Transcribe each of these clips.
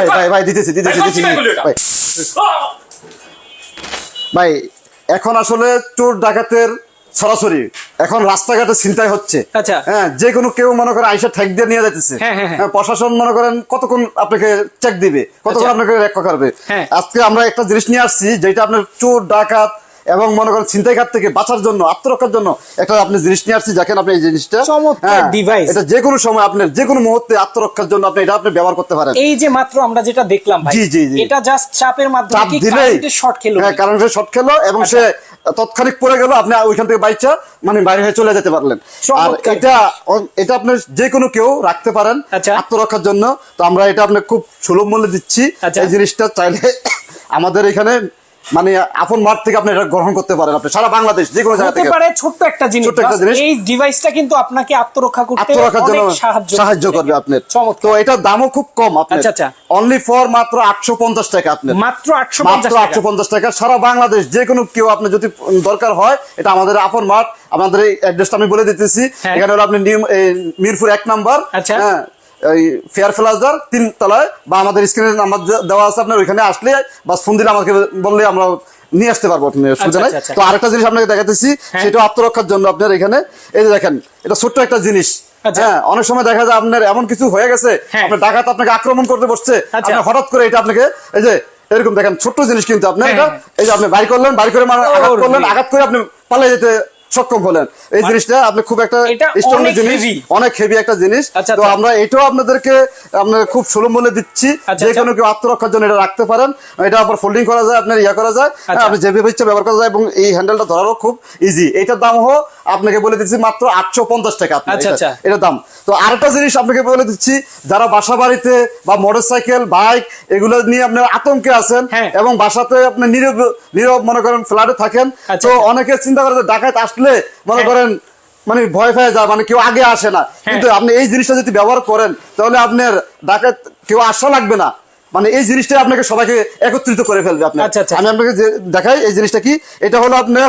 ভাই ভাই ভাই দিতেছি দিতেছি দিতেছি ভাই, ভাই এখন আসলে চোর ডাকাতের সরাসরি এখন রাস্তাঘাটে চিন্তায় হচ্ছে আচ্ছা। হ্যাঁ যে কোনো কেউ মনে করে আইসা ঠেক দিয়ে নিয়ে যাইতেছে হ্যাঁ, হ্যাঁ, হ্যাঁ। প্রশাসন মনে করেন কতক্ষণ আপনাকে চেক দিবে কতক্ষণ আচ্ছা। আপনাকে রক্ষা করবে হ্যাঁ। আজকে আমরা একটা জিনিস নিয়ে আসছি যেটা আপনার চোর ডাকাত এবং মনে করেন ছিনতাইঘাট থেকে বাঁচার জন্য আত্মরক্ষার জন্য একটা আপনি জিনিস নিয়ে আসছি দেখেন আপনি এই জিনিসটা চমৎকার হ্যাঁ, এটা যে কোনো সময় আপনার যে কোনো মুহূর্তে আত্মরক্ষার জন্য আপনি এটা আপনি ব্যবহার করতে পারেন। এই যে মাত্র আমরা যেটা দেখলাম জি, জি, জি। এটা জাস্ট চাপের মাধ্যমে দিলেই শর্ট খেলো? হ্যাঁ কারণ সে শর্ট খেলো এবং সে তৎক্ষণিক পড়ে গেল আপনি ওইখান থেকে বাইচা মানে বাইরে হয়ে চলে যেতে পারলেন। আর এটা এটা আপনি যে কোনো কেউ রাখতে পারেন আচ্ছা। আত্মরক্ষার জন্য। তো আমরা এটা আপনি খুব সুলভ মূল্যে দিচ্ছি। আচ্ছা। এই জিনিসটা চাইলে আমাদের এখানে মানে আপন মাঠ থেকে আপনি এটা গ্রহণ করতে পারেন আপনি সারা বাংলাদেশ যে কোনো জায়গা থেকে। পারে ছোট্ট একটা জিনিস ছোট্ট একটা জিনিস। এই ডিভাইসটা কিন্তু আপনাকে আত্মরক্ষা করতে আত্মরক্ষার জন্য সাহায্য সাহায্য করবে। আপনার। তো এটার দামও খুব কম আপনার। আচ্ছা, আচ্ছা। অনলি ফর মাত্র আটশো পঞ্চাশ টাকা আপনার। মাত্র আটশো মাত্র আটশো পঞ্চাশ টাকা। সারা বাংলাদেশ যে কোনো কেউ আপনার যদি দরকার হয় এটা আমাদের আপন মাঠ আমাদের এই অ্যাড্রেসটা আমি বলে দিতেছি। হ্যাঁ। এখানে হলো আপনি নিউ- মিরপুর এক নাম্বার। আচ্ছা। এই ফেয়ার প্লাজার তিন তলায় বা আমাদের স্ক্রিনের নাম্বার দেওয়া আছে আপনার ওইখানে আসলে বা ফোন দিলে আমাকে বললে আমরা নিয়ে আসতে পারব আপনি অসুবিধা নাই আচ্ছা, আচ্ছা। তো আরেকটা জিনিস আপনাকে দেখাতেছি হ্যাঁ। সেটা আত্মরক্ষার জন্য আপনার এখানে এই যে দেখেন এটা ছোট্ট একটা জিনিস আচ্ছা। হ্যাঁ অনেক সময় দেখা যায় আপনার এমন কিছু হয়ে গেছে হ্যাঁ। আপনার ডাকাত আপনাকে আক্রমণ করতে বসছে আচ্ছা। হঠাৎ করে এটা আপনাকে এই যে এরকম দেখেন ছোট্ট জিনিস কিন্তু আপনার হ্যাঁ, এটা। এই যে আপনি বাড়ি করলেন বাড়ি করে মানে আঘাত করলেন আঘাত করে আপনি পালিয়ে যেতে সক্ষম হলেন এই জিনিসটা আপনি খুব একটা স্ট্রং জিনিস অনেক হেভি একটা জিনিস। আচ্ছা, তো আচ্ছা। আমরা এটাও আপনাদেরকে আমরা খুব সুলভ মূল্যে দিচ্ছি। আচ্ছা, যে। কোনো কেউ আত্মরক্ষার জন্য এটা রাখতে পারেন। এটা আবার ফোল্ডিং করা যায় আপনার ইয়া করা যায়। আচ্ছা। আপনি যেভাবে ইচ্ছা ব্যবহার করা যায় এবং এই হ্যান্ডেলটা ধরারও খুব ইজি এটার দাম হোক আপনাকে বলে দিচ্ছি মাত্র আটশো পঞ্চাশ টাকা আচ্ছা, এটা- আচ্ছা। এটার দাম তো আরেকটা জিনিস আপনাকে বলে দিচ্ছি যারা বাসা বাড়িতে বা মোটর সাইকেল বাইক এগুলো নিয়ে আপনার আতঙ্কে আছেন হ্যাঁ। এবং বাসাতে আপনি নীরব নীরব মনে করেন ফ্ল্যাটে থাকেন আচ্ছা, তো। অনেকে চিন্তা করে যে ডাকাত আসলে মনে হ্যাঁ। করেন মানে ভয় পেয়ে যায় মানে কেউ আগে আসে না কিন্তু আপনি এই জিনিসটা যদি ব্যবহার করেন তাহলে আপনার ডাকাত কেউ আসা লাগবে না মানে এই জিনিসটা আপনাকে সবাইকে একত্রিত করে ফেলবে আপনার আচ্ছা, আচ্ছা। আমি আপনাকে দেখাই এই জিনিসটা কি এটা হলো আপনার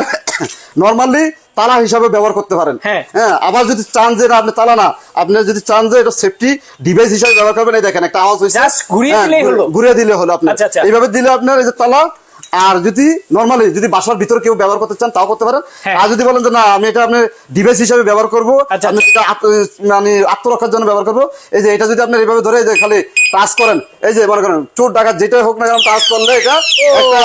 নর্মালি তালা হিসাবে ব্যবহার করতে পারেন হ্যাঁ। হ্যাঁ আবার যদি চান যে আপনি তালা না আপনি যদি চান যে এটা সেফটি ডিভাইস হিসাবে ব্যবহার করবেন এই দেখেন একটা আওয়াজ হয়েছে ঘুরিয়ে হ্যাঁ, হলো। ঘুরিয়ে দিলে হলো আপনার আচ্ছা। এইভাবে দিলে আপনার এই যে তালা আর যদি নর্মালি যদি বাসার ভিতরে কেউ ব্যবহার করতে চান তাও করতে পারেন হ্যাঁ। আর যদি বলেন যে না আমি এটা আপনার ডিভাইস হিসাবে ব্যবহার করব মানে আত্মরক্ষার জন্য ব্যবহার করব এই যে এটা যদি আপনার এইভাবে ধরে যে খালি টাচ করেন। এই যে মনে করেন চোর ডাকাত যেটাই হোক না কেন টাচ করলে এটা একটা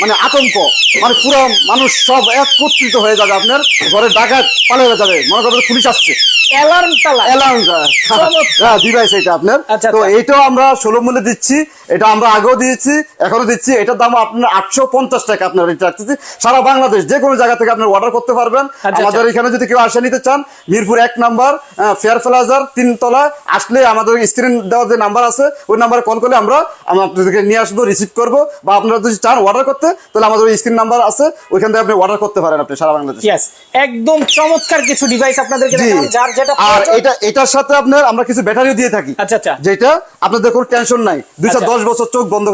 মানে আতঙ্ক। মানে পুরো মানুষ সব একত্রিত হয়ে যাবে আপনার ঘরে ডাকাত পালিয়ে যাবে। মনে করেন পুলিশ আসছে। অ্যালার্ম তালা অ্যালার্ম হ্যাঁ ডিভাইস এটা আপনার। আচ্ছা, তো আচ্ছা। আমরা সুলভ মূল্যে দিচ্ছি। এটা আমরা আগেও দিয়েছি এখনও দিচ্ছি। এটার দাম আপনার আটশো পঞ্চাশ টাকা আপনার এটা রাখতেছি। সারা বাংলাদেশ যে কোনো জায়গা থেকে আপনার অর্ডার করতে পারবেন। আচ্ছা। আমাদের এখানে যদি কেউ আসে নিতে চান মিরপুর এক নাম্বার ফেয়ার প্লাজার তিন তলা আসলে আমাদের স্ক্রিন দেওয়ার যে নাম্বার আছে ওই নাম্বারে কল করলে আমরা আপনাদেরকে নিয়ে আসব রিসিভ করব বা আপনারা যদি চান অর্ডার করতে তাহলে আমাদের ওই স্ক্রিন নাম্বার আছে ওইখান থেকে আপনি অর্ডার করতে পারেন আপনি সারা বাংলাদেশ। একদম চমৎকার কিছু ডিভাইস আপনাদেরকে যার যেটা আর এটা এটার সাথে আপনার আমরা কিছু ব্যাটারিও দিয়ে থাকি। আচ্ছা আচ্ছা। যেটা আপনাদের কোনো টেনশন নাই। দুইশো আচ্ছা। দশ বছর চোখ বন্ধ করে